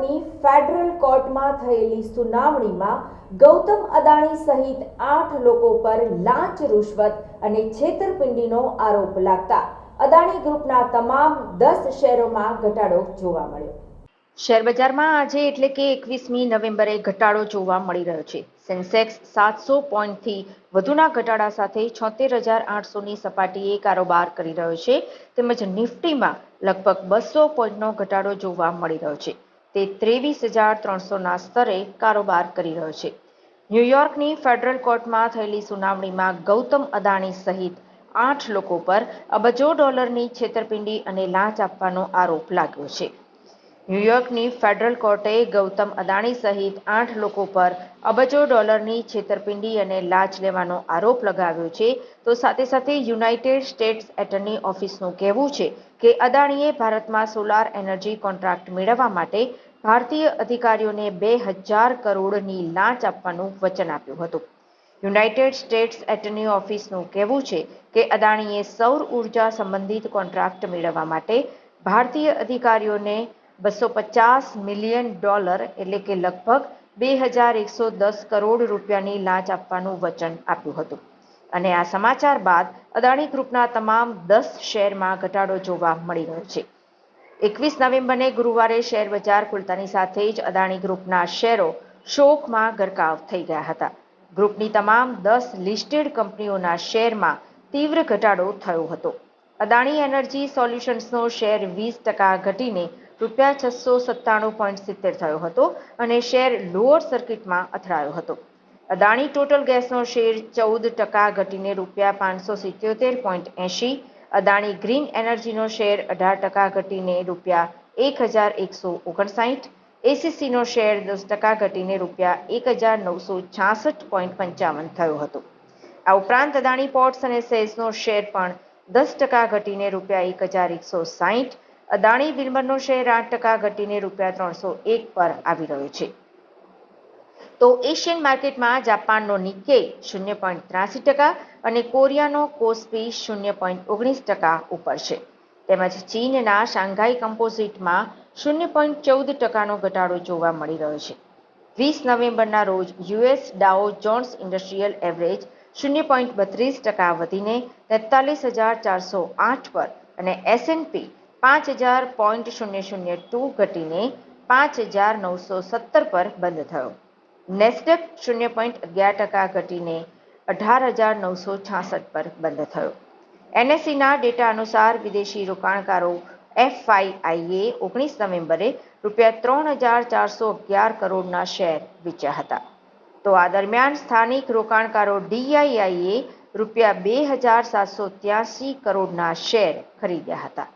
ન્યૂયોર્કની federal કોર્ટમાં થયેલી સુનાવણીમાં ગૌતમ અદાણી સહિત આઠ લોકો પર લાંચ, રૂશ્વત અને છેતરપિંડીનો આરોપ લાગતા અદાણી ગ્રુપના તમામ દસ શેરોમાં ઘટાડો જોવા મળ્યો. શેરબજારમાં આજે એટલે કે એકવીસમી નવેમ્બરે ઘટાડો જોવા મળી રહ્યો છે. સેન્સેક્સ સાતસો પોઈન્ટથી વધુના ઘટાડા સાથે છોતેર હજાર આઠસોની સપાટીએ કારોબાર કરી રહ્યો છે. તેમજ નિફ્ટીમાં લગભગ બસો પોઈન્ટનો ઘટાડો જોવા મળી રહ્યો છે. તે ત્રેવીસ હજાર ત્રણસોના સ્તરે કારોબાર કરી રહ્યો છે. ન્યૂયોર્કની ફેડરલ કોર્ટમાં થયેલી સુનાવણીમાં ગૌતમ અદાણી સહિત આઠ લોકો પર અબજો ડોલરની છેતરપિંડી અને લાંચ આપવાનો આરોપ લાગ્યો છે. ન્યૂયોર્કની ફેડરલ કોર્ટે ગૌતમ અદાણી સહિત આઠ લોકો પર અબજો ડોલરની છેતરપિંડી અને લાંચ લેવાનો આરોપ લગાવ્યો છે. તો સાથે સાથે યુનાઇટેડ સ્ટેટ્સ એટર્ની ઓફિસનું કહેવું છે કે અદાણીએ ભારતમાં સોલાર એનર્જી કોન્ટ્રાક્ટ મેળવવા માટે ભારતીય અધિકારીઓને બે હજાર કરોડની લાંચ આપવાનું વચન આપ્યું હતું. યુનાઇટેડ સ્ટેટ્સ એટર્ની ઓફિસનું કહેવું છે કે અદાણીએ સૌર ઊર્જા સંબંધિત કોન્ટ્રાક્ટ મેળવવા માટે ભારતીય અધિકારીઓને બસો પચાસ મિલિયન ડોલર એટલે કે લગભગ બે હજાર એકસો દસ કરોડ રૂપિયાની લાંચ આપવાનું વચન આપ્યું હતું. અને આ સમાચાર બાદ અદાણી ગ્રુપના તમામ દસ શેરમાં ઘટાડો જોવા મળી રહ્યો છે. એકવીસ નવેમ્બરને ગુરુવારે શેર બજાર ખુલતાની સાથે જ અદાણી ગ્રુપના શેરો શોકમાં ગરકાવ થઈ ગયા હતા. ગ્રુપની તમામ દસ લિસ્ટેડ કંપનીઓના શેરમાં તીવ્ર ઘટાડો થયો હતો. અદાણી એનર્જી સોલ્યુશન્સનો શેર વીસ ટકા ઘટીને રૂપિયા છસો સત્તાણું પોઈન્ટ સિત્તેર થયો હતો અને શેર લોઅર સર્કિટમાં અથડાયો હતો. અદાણી ટોટલ ગેસનો શેર ચૌદ ટકા ઘટીને રૂપિયા પાંચસો સિત્યોતેર પોઈન્ટ એંશી, અદાણી ગ્રીન એનર્જીનો શેર અઢાર ટકા ઘટીને રૂપિયા એક હજાર એકસો ઓગણસાઠ એસીસીનો શેર દસ ટકા ઘટીને રૂપિયા એક હજાર નવસો છાસઠ પોઈન્ટ પંચાવન થયો હતો. આ ઉપરાંત અદાણી પોર્ટ્સ અને સેલ્સનો શેર પણ દસ ટકા ઘટીને રૂપિયા એક હજાર એકસો સાહીઠ અદાણી વિલ્મરનો શેર આઠ ટકા ઘટીને રૂપિયા ત્રણસો એક પર આવી રહ્યો છે. તો એશિયન માર્કેટમાં જાપાનનો નિકે શૂન્ય પોઈન્ટ ત્રાસી ટકા અને કોરિયાનો કોસ્પી શૂન્ય પોઈન્ટ ઓગણીસ ટકા ઉપર છે. તેમજ ચીનના શાંઘાઈ કમ્પોઝિટમાં શૂન્ય પોઈન્ટ ચૌદ ટકાનો ઘટાડો જોવા મળી રહ્યો છે. વીસ નવેમ્બરના રોજ US Dow Jones industrial average શૂન્ય પોઈન્ટ બત્રીસ ટકા વધીને તેતાલીસ હજાર ચારસો આઠ પર અને એસએનપી પાંચ હજાર પોઈન્ટ શૂન્ય શૂન્ય ટુ ઘટીને પાંચ હજાર નવસો સત્તર પર બંધ થયો. નેસ્ડેક શૂન્ય પોઈન્ટ અગિયાર ટકા ઘટીને અઢાર હજાર નવસો છાસઠ પર બંધ થયો. એનએસસીના ડેટા અનુસાર વિદેશી રોકાણકારો એફઆઈઆઈએ ઓગણીસ નવેમ્બરે રૂપિયા ત્રણ હજાર ચારસો અગિયાર કરોડના શેર વેચ્યા હતા. તો આ દરમિયાન સ્થાનિક રોકાણકારો ડીઆઈઆઈએ રૂપિયા બે હજાર સાતસો ત્યાસી કરોડના શેર ખરીદ્યા હતા.